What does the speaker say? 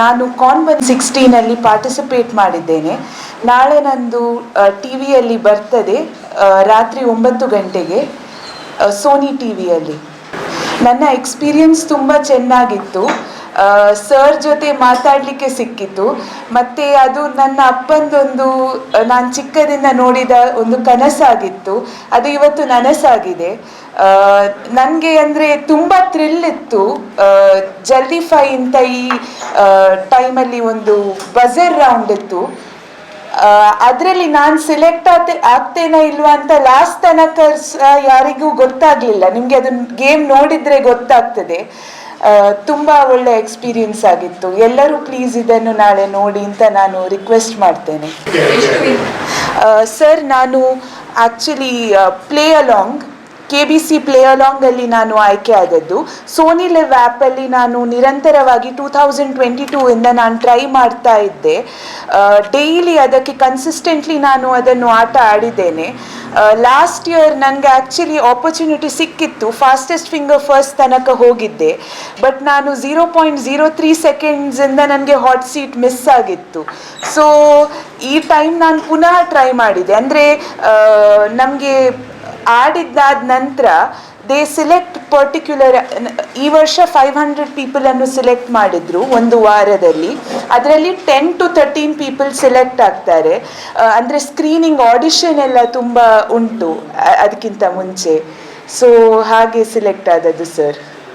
ನಾನು convent ಸಿಕ್ಸ್ಟೀನಲ್ಲಿ participate ಮಾಡಿದ್ದೇನೆ. ನಾಳೆ ನಂದು ಟಿ ವಿಯಲ್ಲಿ ಬರ್ತದೆ ರಾತ್ರಿ ಒಂಬತ್ತು ಗಂಟೆಗೆ ಸೋನಿ ಟಿ ವಿಯಲ್ಲಿ ನನ್ನ ಎಕ್ಸ್ಪೀರಿಯನ್ಸ್ ತುಂಬ ಚೆನ್ನಾಗಿತ್ತು. ಸರ್ ಜೊತೆ ಮಾತಾಡಲಿಕ್ಕೆ ಸಿಕ್ಕಿತ್ತು. ಮತ್ತು ಅದು ನನ್ನ ಅಪ್ಪಂದೊಂದು ನಾನು ಚಿಕ್ಕದಿಂದ ನೋಡಿದ ಒಂದು ಕನಸಾಗಿತ್ತು. ಅದು ಇವತ್ತು ನನಸಾಗಿದೆ. ನನಗೆ ಅಂದರೆ ತುಂಬ ಥ್ರಿಲ್ ಇತ್ತು. ಜಲ್ದಿ ಫೈ ಅಂತ ಈ ಟೈಮಲ್ಲಿ ಒಂದು ಬಜರ್ ರೌಂಡ್ ಇತ್ತು. ಅದರಲ್ಲಿ ನಾನು ಸೆಲೆಕ್ಟ್ ಆತೆ ಆಗ್ತೇನಾ ಇಲ್ವಾ ಅಂತ ಲಾಸ್ಟ್ ತನಕ ಯಾರಿಗೂ ಗೊತ್ತಾಗಲಿಲ್ಲ. ನಿಮಗೆ ಅದನ್ನ ಗೇಮ್ ನೋಡಿದರೆ ಗೊತ್ತಾಗ್ತದೆ. ತುಂಬ ಒಳ್ಳೆ ಎಕ್ಸ್ಪೀರಿಯನ್ಸ್ ಆಗಿತ್ತು. ಎಲ್ಲರೂ ಪ್ಲೀಸ್ ಇದನ್ನು ನಾಳೆ ನೋಡಿ ಅಂತ ನಾನು ರಿಕ್ವೆಸ್ಟ್ ಮಾಡ್ತೇನೆ. ಸರ್ ನಾನು actually play along K B C play ಅಲಾಂಗಲ್ಲಿ ನಾನು ಆಯ್ಕೆ ಆದದ್ದು. ಸೋನಿ ಲಿವ್ ಆ್ಯಪಲ್ಲಿ ನಾನು ನಿರಂತರವಾಗಿ ಟೂ ತೌಸಂಡ್ ಟ್ವೆಂಟಿ ಟೂ ಇಂದ ನಾನು ಟ್ರೈ ಮಾಡ್ತಾ ಇದ್ದೆ. ಡೈಲಿ ಅದಕ್ಕೆ ಕನ್ಸಿಸ್ಟೆಂಟ್ಲಿ ನಾನು ಅದನ್ನು ಆಟ ಆಡಿದ್ದೇನೆ. ಲಾಸ್ಟ್ ಇಯರ್ ನನಗೆ ಆ್ಯಕ್ಚುಲಿ ಆಪರ್ಚುನಿಟಿ ಸಿಕ್ಕಿತ್ತು. ಫಾಸ್ಟೆಸ್ಟ್ ಫಿಂಗರ್ ಫಸ್ಟ್ ತನಕ ಹೋಗಿದ್ದೆ. ಬಟ್ ನಾನು ಝೀರೋ ಪಾಯಿಂಟ್ ಝೀರೋ ತ್ರೀ ಸೆಕೆಂಡ್ಸಿಂದ ನನಗೆ ಹಾಟ್ ಸೀಟ್ ಮಿಸ್ ಆಗಿತ್ತು. ಸೊ ಈ ಟೈಮ್ ನಾನು ಪುನಃ ಟ್ರೈ ಮಾಡಿದೆ. ಅಂದರೆ ನಮಗೆ ಆಡಿದ್ದಾದ ನಂತರ ದೇ ಸಿಲೆಕ್ಟ್ ಪರ್ಟಿಕ್ಯುಲರ್ ಈ ವರ್ಷ ಫೈವ್ ಹಂಡ್ರೆಡ್ ಪೀಪಲನ್ನು ಸಿಲೆಕ್ಟ್ ಮಾಡಿದ್ರು ಒಂದು ವಾರದಲ್ಲಿ. ಅದರಲ್ಲಿ ten to thirteen people select ಆಗ್ತಾರೆ. ಅಂದರೆ ಸ್ಕ್ರೀನಿಂಗ್ ಆಡಿಷನ್ ಎಲ್ಲ ತುಂಬ ಉಂಟು ಅದಕ್ಕಿಂತ ಮುಂಚೆ. ಸೊ ಹಾಗೆ ಸಿಲೆಕ್ಟ್ ಆದದ್ದು ಸರ್